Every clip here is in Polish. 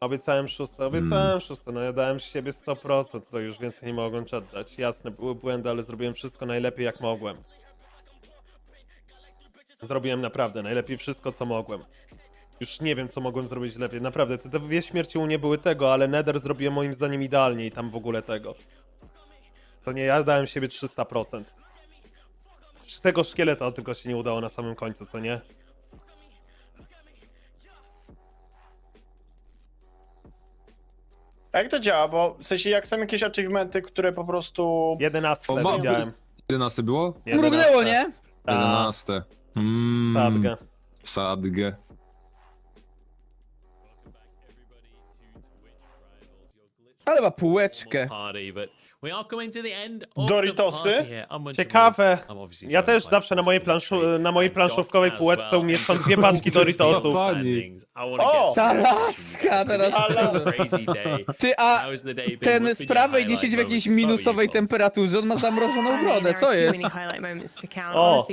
Obiecałem szóste, obiecałem szóste, no ja dałem z siebie 100%, to już więcej nie mogłem oddać. Jasne, były błędy, ale zrobiłem wszystko najlepiej jak mogłem. Zrobiłem naprawdę najlepiej wszystko, co mogłem. Już nie wiem, co mogłem zrobić lepiej. Naprawdę, te dwie śmierci u nie były tego, ale Nether zrobiłem moim zdaniem idealnie i tam w ogóle tego. To nie ja dałem siebie 300%. Z tego szkieleta tylko się nie udało na samym końcu, co nie? A jak to działa? Bo w sensie jak są jakieś achievementy, które po prostu... 11 O, mam- widziałem. 11 było? Mrugnęło, nie? Tak, 11. Mm, sadgę. Sadgę. Ale ma półeczkę. Doritosy? Ciekawe. Ja też zawsze na mojej, planszu, na mojej planszówkowej półeczce umieszczam dwie paczki Doritosów. Pani. O! Ta laska teraz. Ty, a ten z prawej nie siedzi w jakiejś minusowej temperaturze, on ma zamrożoną brodę, co jest? O,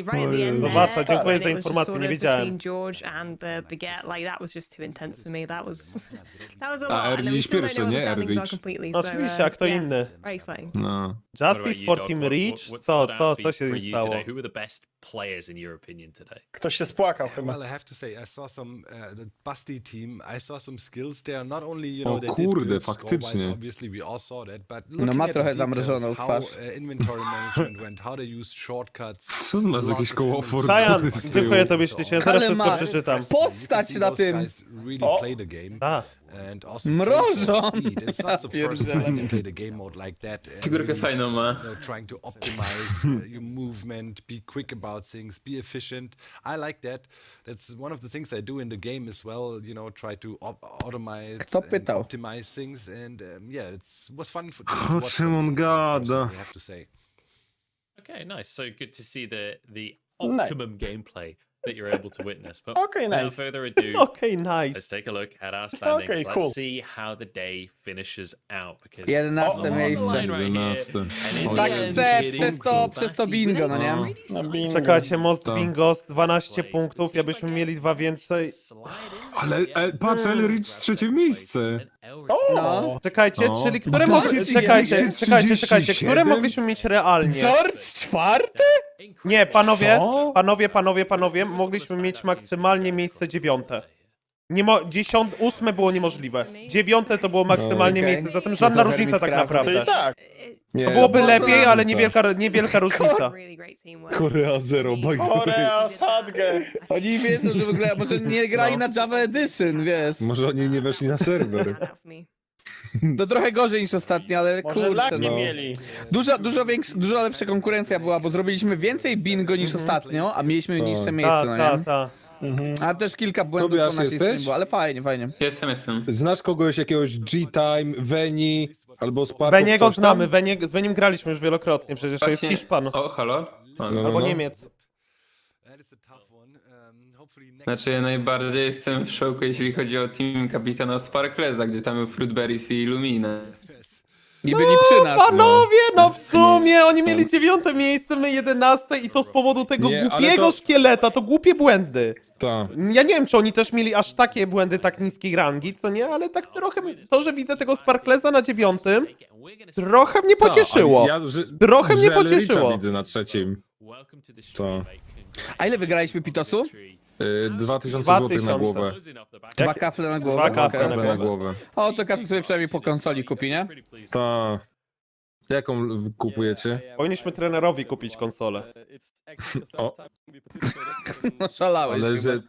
no Zobaczcie, dziękuję za informację, nie wiedziałem. George and the baguette, like that was just too intense for me. That was that was a A, lot. and then we Erlich still don't pierwszy, know nie? what the are completely. So, oczywiście, uh, a kto yeah, inny? Very No. Justice for Team Reach? Co, co, co się im stało? Who were the best players in your opinion today? Ktoś się spłakał chyba. Well, I have to say, I saw some uh, the Busty team. I saw some skills there. Not only you O know they did kurde, good score-wise, faktycznie. obviously we all saw that, but No, looking ma at the trochę details, zamrożoną how twarz. uh, inventory management went, how they used shortcuts. Co to ma za jakieś koło fortuny Sajan, z tyłu? dziękuję tobie ślicznie, zaraz Ale wszystko przeczytam. Postać na tym. O. play the game. A, And also Mrożą. play for speed. It's not the Ja first pierdzielę. time they play the game mode like that. and Figurkę really, fajną ma. you know, trying to optimize uh, your movement, be quick about things, be efficient. I like that. That's one of the things I do in the game as well. You know, try to op- automate Kto and optimize things, and um, yeah, it's was fun for. to O watch czym on guard. gada? I have to say. Okay, nice. So good to see the the Nice. optimum gameplay that you're able to witness. But Okay, without nice. further ado, okej, nice. let's take a look at our standings. Okay, let's cool. see how the day finishes out because Jedenaste on the miejsce. line right here, 11. and in Tak se, przez to, przez to bingo, no nie? No. No bingo. Czekajcie, Most Tak. Bingos 12 punktów, jakbyśmy mieli dwa więcej. Ale e, patrz, Elrich trzecie miejsce. O! No. Czekajcie, No. czyli które mogli... Czekajcie, 237? czekajcie, czekajcie, które mogliśmy mieć realnie? George czwarty? Nie, panowie, Co? panowie, panowie, panowie, mogliśmy mieć maksymalnie miejsce dziewiąte. Nie mo- dziesiąt, ósme było niemożliwe. Dziewiąte to było maksymalnie Okej. miejsce, zatem żadna różnica tak To naprawdę. i tak. Nie, To byłoby Boże. lepiej, ale niewielka, niewielka różnica. Really great teamwork. Korea Zero, way. Korea, Sadgę. Oni wiedzą, że w ogóle może nie grali na Java Edition, wiesz. Może oni nie weszli na serwer. To trochę gorzej niż ostatnio, ale Może kurczę, laki no. mieli. Dużo, dużo, większa, dużo lepsza konkurencja była, bo zrobiliśmy więcej bingo niż ostatnio, a mieliśmy niższe miejsce, Ta, no ta, nie? ta. Ale też kilka błędów Tobiasz, po naszej jesteś? stronie było, ale fajnie, fajnie. Jestem, jestem. Znasz kogoś, jakiegoś G-Time, Veni, albo Sparków, Weniego coś tam? znamy, Wenie, z Weniem graliśmy już wielokrotnie, przecież to jest Hiszpan. O, halo? O, No, Albo no. Niemiec. Znaczy ja najbardziej jestem w szoku, jeśli chodzi o team kapitana Sparklesa, gdzie tam był Fruitberries i Lumina. I byli przy nas. Panowie, no w sumie oni mieli dziewiąte miejsce, my jedenaste i to z powodu tego Nie, ale głupiego to- szkieleta, to głupie błędy. Ta. Ja nie wiem, czy oni też mieli aż takie błędy tak niskiej rangi, co nie, ale tak trochę, to, że widzę tego Sparklesa na dziewiątym, trochę mnie Ta, pocieszyło. ale Ja, że, Trochę mnie że Elricha pocieszyło. widzę na trzecim. To A ile wygraliśmy Pitosu? Y, 2000 Dwa zł na głowę. Dwa kafle na głowę. Dwa kafle okej. na Kafle na głowę. głowę. O, to każdy sobie przynajmniej po konsoli kupi, nie? Ta. Jaką kupujecie? Powinniśmy trenerowi kupić konsolę. O. No szalałeś Ale chyba. że...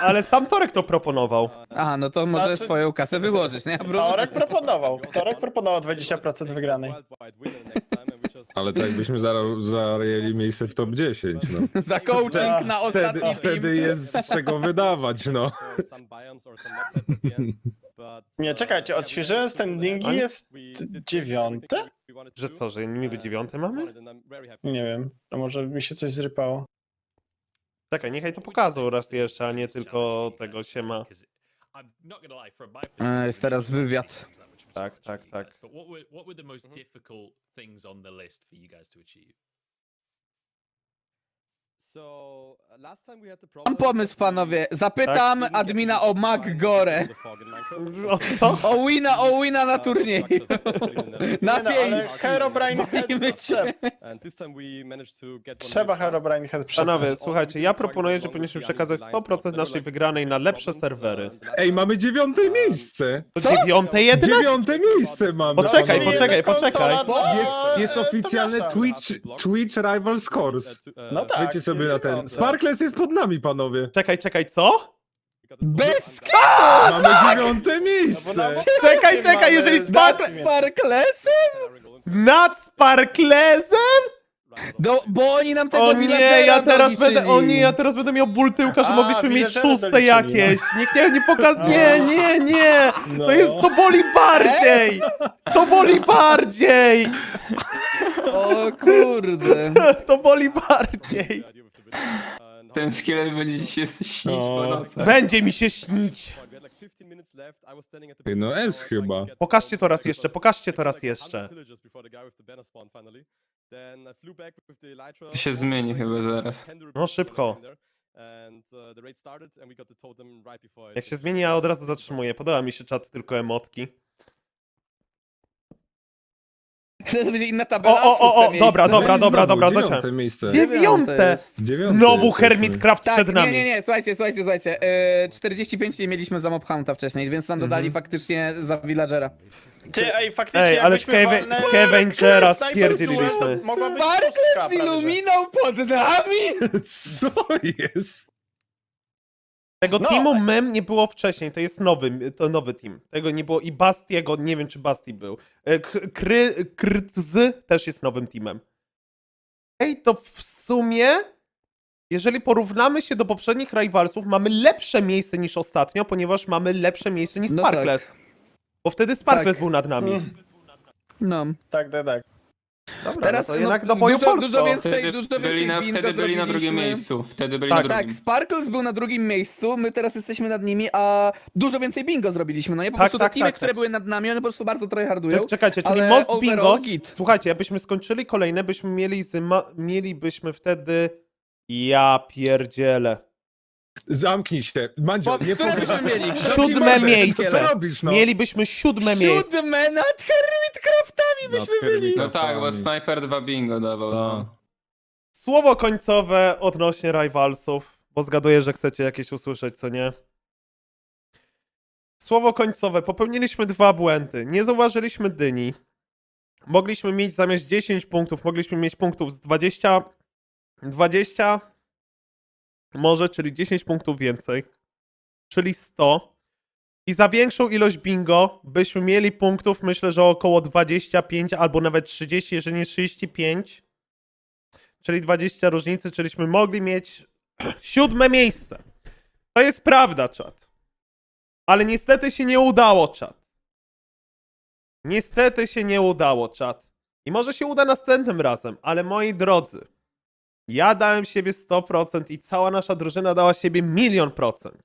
Ale sam Torek to proponował. Aha, no to może Znaczy- swoją kasę wyłożyć, nie? Torek proponował. Torek proponował 20% wygranej. Ale tak jakbyśmy zara- zajęli miejsce w top 10, no. Za coaching na Wtedy, ostatni wtedy team. jest z czego wydawać, no. Nie, czekajcie, odświeżyłem standingi, jest dziewiąte? Że co, że niby dziewiąty mamy? Nie wiem, to może mi się coś zrypało. Czekaj, niechaj to pokazał raz jeszcze, a nie tylko tego się ma. E, jest teraz wywiad. But what were what were the most mm-hmm. difficult things on the list for you guys to achieve? Mam pomysł, panowie. Zapytam Tak? admina o MacGore. O co? O wina, o wina na turnieju. Na Nie no, ale pięć. Herobrine Head trzeba. Trzeba Herobrine Head. Panowie, słuchajcie, ja proponuję, że powinniśmy przekazać 100% naszej wygranej na lepsze serwery. Ej, mamy dziewiąte miejsce! To Co? dziewiąte jednak? Dziewiąte miejsce mamy! Poczekaj, Czyli poczekaj, poczekaj. konsola dla- Jest, jest to oficjalny nasza. Twitch, Twitch Rival Scores. No tak. Wiecie sobie na ten. Sparkles jest pod nami, panowie. Czekaj, czekaj, co? Bez Mamy dziewiąte No miejsce! Czekaj, czekaj, jeżeli Sparkle- Sparklesem? Nad Sparklezem? Do, bo oni nam tego O nie, villagera ja teraz doliczyli. będę, o nie, ja teraz będę miał ból tyłka, że A, mogliśmy mieć villagera szóste doliczyli, jakieś. Niech nie, nie. Nie, nie, nie! No. To jest, to boli bardziej! To boli bardziej! O kurde. To boli bardziej! Ten szkielet będzie się śnić No. po nocach. Będzie mi się śnić! No S chyba. Pokażcie to raz jeszcze, pokażcie to raz jeszcze. To się zmieni chyba zaraz. No, szybko. Jak się zmieni, ja od razu zatrzymuję. Podoba mi się czat, tylko emotki. To będzie inna O, tabela. o, o, o, szóste dobra, miejsce. dobra, dobra, dobra, Dziewiąte miejsce. Dziewiąte! jest. Dziewiąte Znowu jesteśmy. Hermitcraft Tak, przed nie, nami. nie, nie, słuchajcie, słuchajcie, słuchajcie. E, 45 nie mieliśmy za Mob Hunta wcześniej, więc nam dodali Mhm. faktycznie za Villagera. Ty, ej, faktycznie Ej, ale jakbyśmy Cave- walnęli- z Scavengera Sniper spierdzieliliśmy. Duel Mogła być Sparkles szóstka prawie, że. iluminał pod nami? Co jest? Tego No. teamu mem nie było wcześniej, to jest nowy, to nowy team. Tego nie było i Bastiego, nie wiem czy Basti był. E, K- Kry, Krtz też jest nowym teamem. Ej, to w sumie, jeżeli porównamy się do poprzednich Rivalsów, mamy lepsze miejsce niż ostatnio, ponieważ mamy lepsze miejsce niż No Sparkles. Bo wtedy Sparkles Tak. był nad nami. No. Tak, tak, tak. Dobra, Teraz no to jednak no, do boju dużo, Polsko. dużo więcej, Wtedy dużo byli więcej na, bingo wtedy byli na drugim zrobiliśmy. miejscu. Wtedy byli Tak, na Tak, drugim. Sparkles był na drugim miejscu, my teraz jesteśmy nad nimi, a dużo więcej bingo zrobiliśmy, no nie? Po Tak, prostu tak, te teamy, tak, które tak. były nad nami, one po prostu bardzo tryhardują. Czek- Czekajcie, czyli ale Most overall Bingo. git. Słuchajcie, jakbyśmy skończyli kolejne, byśmy mieli z ma- mielibyśmy wtedy. Ja pierdzielę. Zamknij się. Mandzio, Bo- nie które byśmy mieli? Zamknij Siódme mordę. miejsce. Co robisz, no? Mielibyśmy siódme miejsce. Siódme nad Hermitcraftami byśmy byli. No tak, bo Sniper 2 bingo dawał. Tak. No. Słowo końcowe odnośnie Rivalsów, bo zgaduję, że chcecie jakieś usłyszeć, co nie? Słowo końcowe. Popełniliśmy dwa błędy. Nie zauważyliśmy dyni. Mogliśmy mieć zamiast 10 punktów, mogliśmy mieć punktów z 20, 20 może, czyli 10 punktów więcej, czyli 100. I za większą ilość bingo byśmy mieli punktów, myślę, że około 25 albo nawet 30, jeżeli nie 35 czyli 20 różnicy, czyliśmy mogli mieć siódme miejsce. To jest prawda, czat. Ale niestety się nie udało, czat. Niestety się nie udało, czat. I może się uda następnym razem, ale moi drodzy, ja dałem siebie 100% i cała nasza drużyna dała siebie milion procent.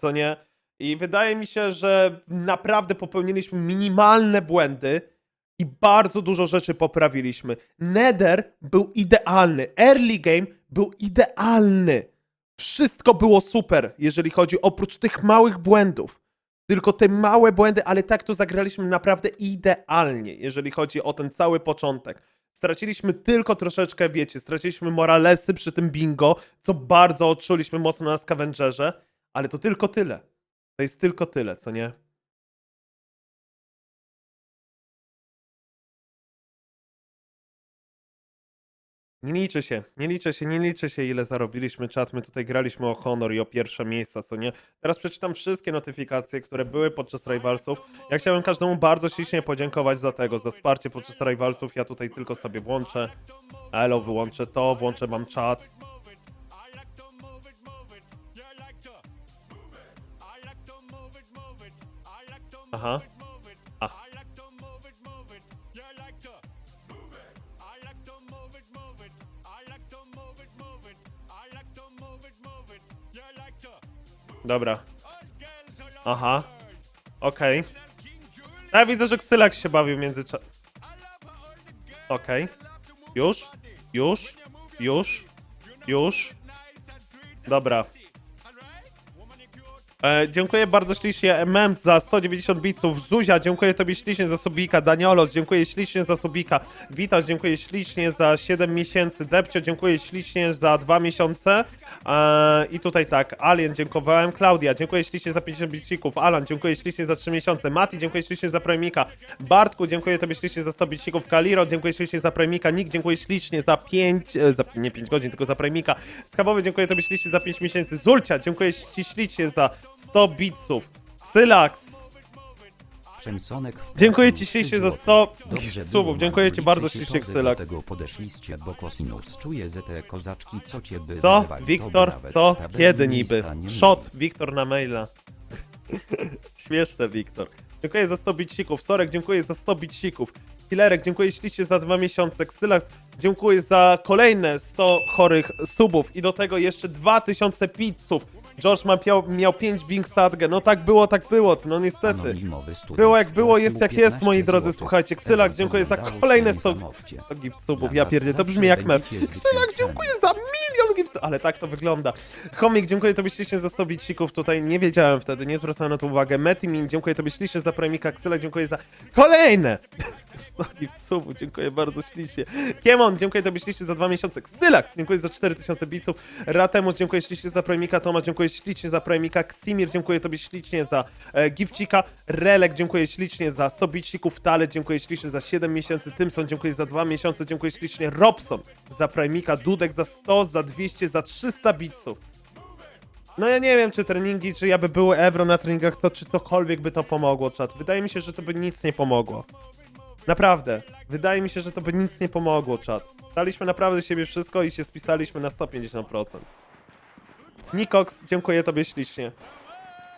Co nie? I wydaje mi się, że naprawdę popełniliśmy minimalne błędy, i bardzo dużo rzeczy poprawiliśmy. Nether był idealny. Early game był idealny. Wszystko było super, jeżeli chodzi oprócz tych małych błędów. Tylko te małe błędy, ale tak to zagraliśmy naprawdę idealnie, jeżeli chodzi o ten cały początek. Straciliśmy tylko troszeczkę, wiecie, straciliśmy moralesy przy tym bingo, co bardzo odczuliśmy mocno na Scavengerze, ale to tylko tyle. To jest tylko tyle, co nie? Nie liczy się, nie liczy się, nie liczy się ile zarobiliśmy czat. My tutaj graliśmy o honor i o pierwsze miejsca, co nie? Teraz przeczytam wszystkie notyfikacje, które były podczas Rivalsów. Ja chciałem każdemu bardzo ślicznie podziękować za tego, za wsparcie podczas Rivalsów. Ja tutaj tylko sobie włączę. Elo, wyłączę to, włączę mam czat. Aha. Dobra. Aha. Okej. Ja widzę, że Ksylak się bawił między... Okej. Już? Już? Już? Już. Dobra. E, dziękuję bardzo ślicznie MM za 190 biców. Zuzia, dziękuję tobie ślicznie za subika. Daniolos, dziękuję ślicznie za subika. Witasz, dziękuję ślicznie za 7 miesięcy. Depcio, dziękuję ślicznie za 2 miesiące. E, I tutaj tak, Alien, dziękowałem. Klaudia, dziękuję ślicznie za 50 bicików. Alan, dziękuję ślicznie za 3 miesiące. Mati, dziękuję ślicznie za Premika. Bartku, dziękuję tobie ślicznie za 100 bicików. Kaliro, dziękuję ślicznie za Premika. Nick, dziękuję ślicznie za 5, e, za, nie 5 godzin, tylko za Premika. Skabowy, dziękuję tobie ślicznie za 5 miesięcy. Zulcia, dziękuję ślicznie za 100 bitsów. Sylax, Przemsonek dziękuję ci ślicznie za złote. 100 Dobrze subów. było, Dziękuję ci bardzo się ślicznie, to, że tego podeszliście, bo Kosinus czuje, że te kozaczki, co cię by Co? to Wiktor? nawet Co? w tabeli Kiedy miejsca niby? nie. Shot, Wiktor na maila. Śmieszne, Wiktor. Dziękuję za 100 bicików. Sorek, dziękuję za 100 bicików. Killerek, dziękuję ślicznie za dwa miesiące. Xylax, dziękuję za kolejne 100 chorych subów. I do tego jeszcze 2000 pizzów. George ma, miał, miał 5 Bing Sadge. No tak było, tak było. No niestety. Było jak było, jest jak jest, moi 15 drodzy. Słuchajcie, Tego dziękuję za kolejne się 100 niesamowcie. gift subów. Ja pierdzie, to brzmi jak Xylax, zwycięzcami. dziękuję za milion gift Ale tak to wygląda. Chomik, dziękuję tobie ślicznie za 100 bicików. Tutaj nie wiedziałem wtedy, nie zwracałem na to uwagę. Metimin, dziękuję tobie ślicznie za premika. Xylax, dziękuję za kolejne 100 gift subów. Dziękuję bardzo ślicznie. Kiemon, dziękuję tobie ślicznie za dwa miesiące. Xylax, dziękuję za 4000 biców. Ratemus, dziękuję ślicznie za premika. Tomasz, dziękuję ślicznie za premika. Ksimir, dziękuję tobie ślicznie za e, gifcika. Relek, dziękuję ślicznie za 100 bicików. Talet, dziękuję ślicznie za 7 miesięcy. Tymson, dziękuję za 2 miesiące. Dziękuję ślicznie. Robson za premika. Dudek za 100, za 200, za 300 biców. No ja nie wiem, czy treningi, czy ja by były Evro na treningach, to czy cokolwiek by to pomogło, czat. Wydaje mi się, że to by nic nie pomogło. Naprawdę. Wydaje mi się, że to by nic nie pomogło, czat. Daliśmy naprawdę siebie wszystko i się spisaliśmy na 150%. Nikox, dziękuję tobie ślicznie.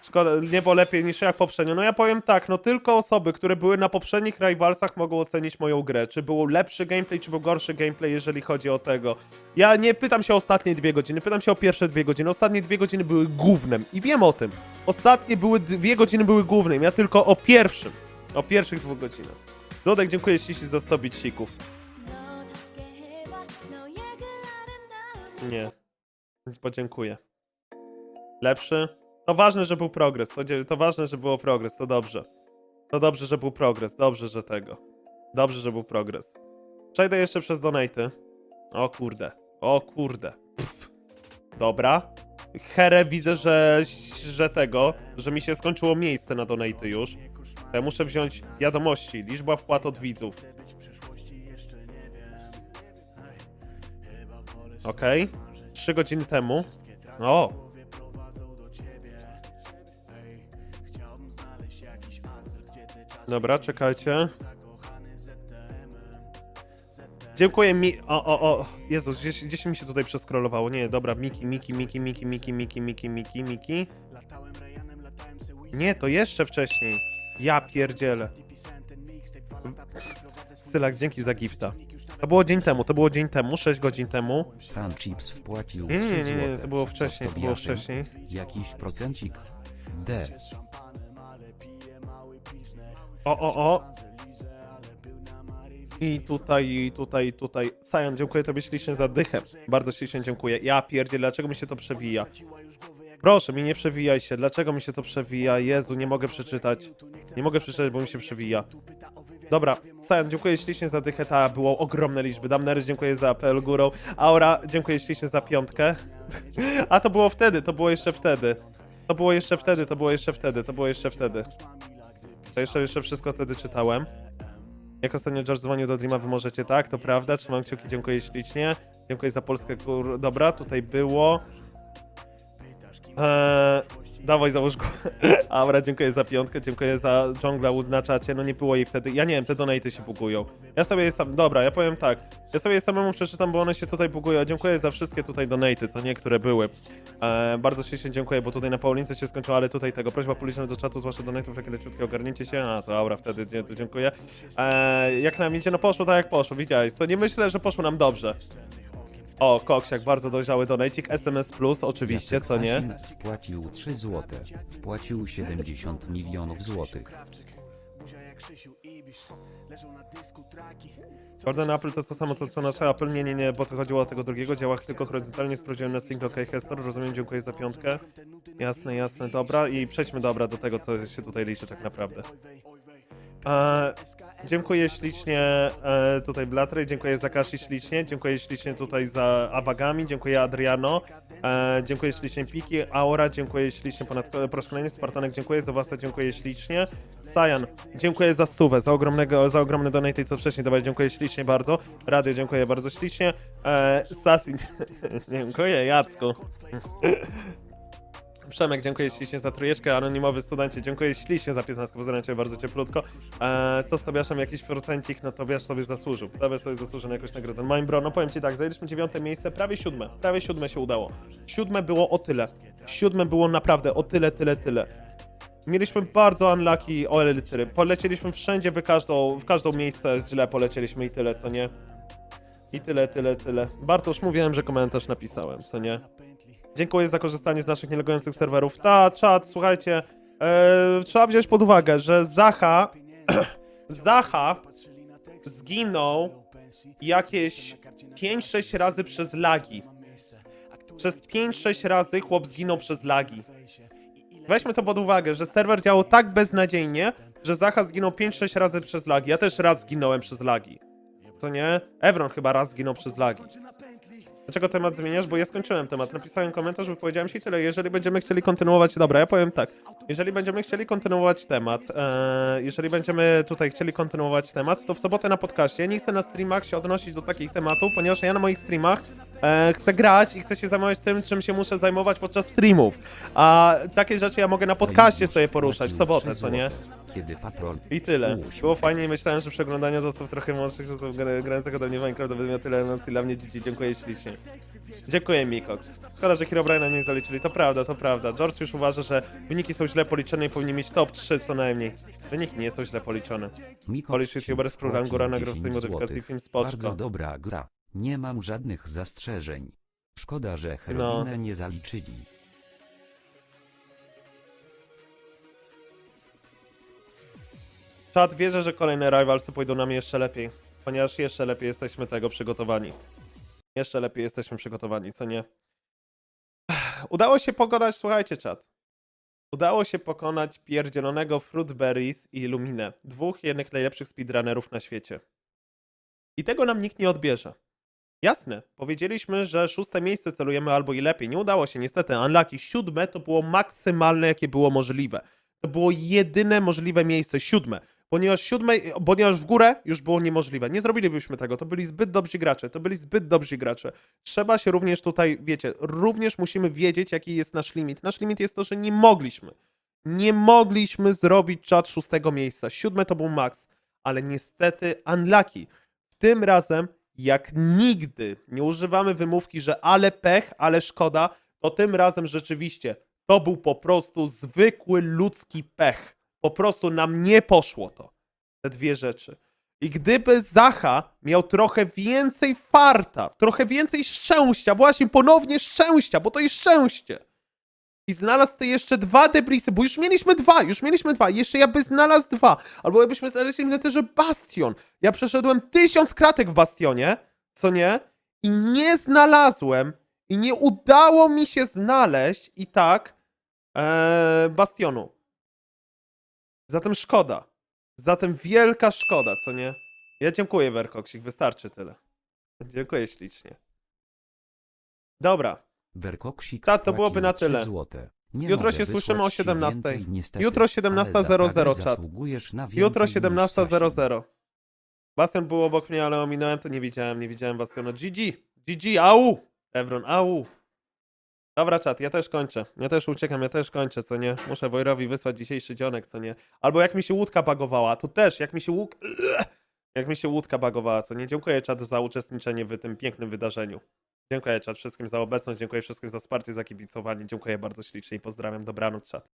Szkoda, nie było lepiej niż jak poprzednio. No ja powiem tak, no tylko osoby, które były na poprzednich Rivalsach mogą ocenić moją grę. Czy był lepszy gameplay, czy był gorszy gameplay, jeżeli chodzi o tego. Ja nie pytam się o ostatnie dwie godziny, pytam się o pierwsze dwie godziny. Ostatnie dwie godziny były głównym i wiem o tym. Ostatnie były, dwie godziny były głównym, ja tylko o pierwszym. O pierwszych dwóch godzinach. Dodek, dziękuję Ci za 100 bicików. Nie. Więc podziękuję. Lepszy? To ważne, że był progres. To, to ważne, że było progres. To dobrze. To dobrze, że był progres. Dobrze, że tego. Dobrze, że był progres. Przejdę jeszcze przez donaty. O kurde. O kurde. Pff. Dobra. Here widzę, że, że tego, że mi się skończyło miejsce na donaty już. To Ja muszę wziąć wiadomości. Liczba wpłat od widzów. Okej. Trzy godziny temu. O. Dobra, czekajcie. Dziękuję mi. O, o, o. Jezu, gdzieś, gdzieś mi się tutaj przeskrolowało. Nie, dobra, Miki, Miki, Miki, Miki, Miki, Miki, Miki, Miki, Miki. Nie, to jeszcze wcześniej. Ja pierdzielę. Sylak, dzięki za gifta. To było dzień temu, to było dzień temu, 6 godzin temu. Fan Chips wpłacił Nie, nie, 3 nie, nie, złote. to było wcześniej, to było wcześniej. Jakiś procencik. D. O, o, o. I tutaj, i tutaj, i tutaj. Sajan, dziękuję tobie ślicznie za dychę. Bardzo ślicznie dziękuję. Ja pierdzielę, dlaczego mi się to przewija? Proszę, mi nie przewijaj się. Dlaczego mi się to przewija? Jezu, nie mogę przeczytać. Nie mogę przeczytać, bo mi się przewija. Dobra, Sajan, dziękuję ślicznie za dychę. Ta było ogromne liczby. Damnery, dziękuję za apel górą. Aura, dziękuję ślicznie za piątkę. A to było wtedy, to było jeszcze wtedy. To było jeszcze wtedy, to było jeszcze wtedy, to było jeszcze wtedy. To jeszcze, jeszcze wszystko wtedy czytałem. Jak ostatnio George dzwonił do Dreama, wy możecie tak, to prawda. Trzymam kciuki, dziękuję ślicznie. Dziękuję za Polskę, kur... Dobra, tutaj było. Eee, dawaj, załóż go. Aura, dziękuję za piątkę, dziękuję za Jungla Wood na czacie. No nie było jej wtedy. Ja nie wiem, te donaty się bugują. Ja sobie je sam. Dobra, ja powiem tak. Ja sobie samemu przeczytam, bo one się tutaj bugują. Dziękuję za wszystkie tutaj donaty, co niektóre były. Eee, bardzo ślicznie dziękuję, bo tutaj na Paulince się skończyło, ale tutaj tego. Prośba publiczna do czatu, zwłaszcza donatów, takie leciutkie, ogarnięcie się. A, to aura wtedy, nie, to dziękuję. Eee, jak nam idzie, no poszło tak jak poszło, widziałeś. To nie myślę, że poszło nam dobrze. O, Koksiak, bardzo dojrzały donajcik. SMS Plus, oczywiście, Jacek co nie? Sasin wpłacił 3 złote. Wpłacił 70 milionów złotych. Gordon Apple to to samo to co nasze Apple. Nie, nie, nie, bo to chodziło o tego drugiego. Działa tylko horyzontalnie. Sprawdziłem na single OK Hestor. Rozumiem, dziękuję za piątkę. Jasne, jasne, dobra. I przejdźmy dobra do tego, co się tutaj liczy tak naprawdę. E, dziękuję ślicznie e, tutaj Blatry, dziękuję za Kashi ślicznie, dziękuję ślicznie tutaj za Abagami, dziękuję Adriano, e, dziękuję ślicznie Piki, Aura, dziękuję ślicznie ponad proszkolenie, Spartanek, dziękuję za was, dziękuję ślicznie, Sajan, dziękuję za stówę, za ogromnego, za ogromny donate, co wcześniej dawaj, dziękuję ślicznie bardzo, Radio, dziękuję bardzo ślicznie, e, dziękuję Jacku. Przemek, dziękuję ślicznie za trójeczkę, anonimowy studencie, dziękuję ślicznie za 15, pozdrawiam cię bardzo cieplutko. Eee, co z Tobiaszem, jakiś procencik, no Tobiasz sobie zasłużył, Tobiasz sobie zasłużył na jakąś nagrodę. Moim bro, no powiem ci tak, zajęliśmy dziewiąte miejsce, prawie siódme, prawie siódme się udało. Siódme było o tyle, siódme było naprawdę o tyle, tyle, tyle. Mieliśmy bardzo unlucky OL litry, polecieliśmy wszędzie, w każdą, w każdą miejsce źle polecieliśmy i tyle, co nie? I tyle, tyle, tyle. Bartosz, mówiłem, że komentarz napisałem, co nie? Dziękuję za korzystanie z naszych nielogujących serwerów. Ta, czat, słuchajcie, e, trzeba wziąć pod uwagę, że Zacha, Zacha zginął jakieś 5-6 razy przez lagi. Przez 5-6 razy chłop zginął przez lagi. Weźmy to pod uwagę, że serwer działał tak beznadziejnie, że Zacha zginął 5-6 razy przez lagi. Ja też raz zginąłem przez lagi. Co nie? Evron chyba raz zginął przez lagi. Dlaczego temat zmieniasz? Bo ja skończyłem temat. Napisałem komentarz, wypowiedziałem się i tyle. Jeżeli będziemy chcieli kontynuować, dobra, ja powiem tak. Jeżeli będziemy chcieli kontynuować temat, e, jeżeli będziemy tutaj chcieli kontynuować temat, to w sobotę na podcaście. Ja nie chcę na streamach się odnosić do takich tematów, ponieważ ja na moich streamach e, chcę grać i chcę się zajmować tym, czym się muszę zajmować podczas streamów. A takie rzeczy ja mogę na podcaście sobie poruszać w sobotę, co nie? Kiedy patrol I tyle. Ułóż. Było fajnie myślałem, że przeglądanie z osób trochę są gra- grających ode mnie Minecraft, będę miał tyle emocji dla mnie dzieci. Dziękuję ślicznie. Dziękuję Mikox. Szkoda, że Herobrine'a nie zaliczyli. To prawda, to prawda. George już uważa, że wyniki są źle policzone i powinni mieć top 3 co najmniej. Wyniki nie są źle policzone. Mikox Polish YouTuber z programu Góra nagrał w 10 tej modyfikacji film spoczko. Bardzo dobra gra. Nie mam żadnych zastrzeżeń. Szkoda, że No. heroinę nie zaliczyli. Czad wierzę, że kolejne rivalsy pójdą nam jeszcze lepiej. Ponieważ jeszcze lepiej jesteśmy tego przygotowani. Jeszcze lepiej jesteśmy przygotowani, co nie? Udało się pokonać, słuchajcie, czat. Udało się pokonać pierdzielonego Fruitberries i Luminę. Dwóch jednych najlepszych speedrunnerów na świecie. I tego nam nikt nie odbierze. Jasne, powiedzieliśmy, że szóste miejsce celujemy albo i lepiej. Nie udało się, niestety. Unlucky siódme to było maksymalne, jakie było możliwe. To było jedyne możliwe miejsce, siódme. Ponieważ siódme, ponieważ w górę już było niemożliwe. Nie zrobilibyśmy tego. To byli zbyt dobrzy gracze. To byli zbyt dobrzy gracze. Trzeba się również tutaj, wiecie, również musimy wiedzieć, jaki jest nasz limit. Nasz limit jest to, że nie mogliśmy. Nie mogliśmy zrobić czat szóstego miejsca. Siódme to był max, ale niestety unlucky. Tym razem, jak nigdy nie używamy wymówki, że ale pech, ale szkoda, to tym razem rzeczywiście to był po prostu zwykły ludzki pech. Po prostu nam nie poszło to. Te dwie rzeczy. I gdyby Zacha miał trochę więcej farta, trochę więcej szczęścia, właśnie ponownie szczęścia, bo to jest szczęście. I znalazł te jeszcze dwa debrisy, bo już mieliśmy dwa, już mieliśmy dwa. Jeszcze ja by znalazł dwa. Albo jakbyśmy znaleźli na terze Bastion. Ja przeszedłem tysiąc kratek w Bastionie, co nie? I nie znalazłem, i nie udało mi się znaleźć i tak e, Bastionu. Zatem szkoda. Zatem wielka szkoda, co nie? Ja dziękuję, Werkoksik, wystarczy tyle. Dziękuję ślicznie. Dobra, Werkoksik Tak, to byłoby na 3 tyle. Złote. Nie Jutro mogę się słyszymy o wysłać ci 17. więcej, niestety, Jutro ale 17.00 za kadrę czat. zasługujesz na więcej Jutro niż 17.00. Bastion był obok mnie, ale ominąłem, to nie widziałem, nie widziałem Bastiona. GG! GG, au! Evron, au! Dobra, czat, ja też kończę. Ja też uciekam, ja też kończę, co nie? Muszę Wojrowi wysłać dzisiejszy dzionek, co nie? Albo jak mi się łódka bagowała, to też, jak mi się łódka... Jak mi się łódka bagowała, co nie? Dziękuję czat za uczestniczenie w tym pięknym wydarzeniu. Dziękuję czat wszystkim za obecność, dziękuję wszystkim za wsparcie, za kibicowanie. Dziękuję bardzo ślicznie i pozdrawiam. Dobranoc czat.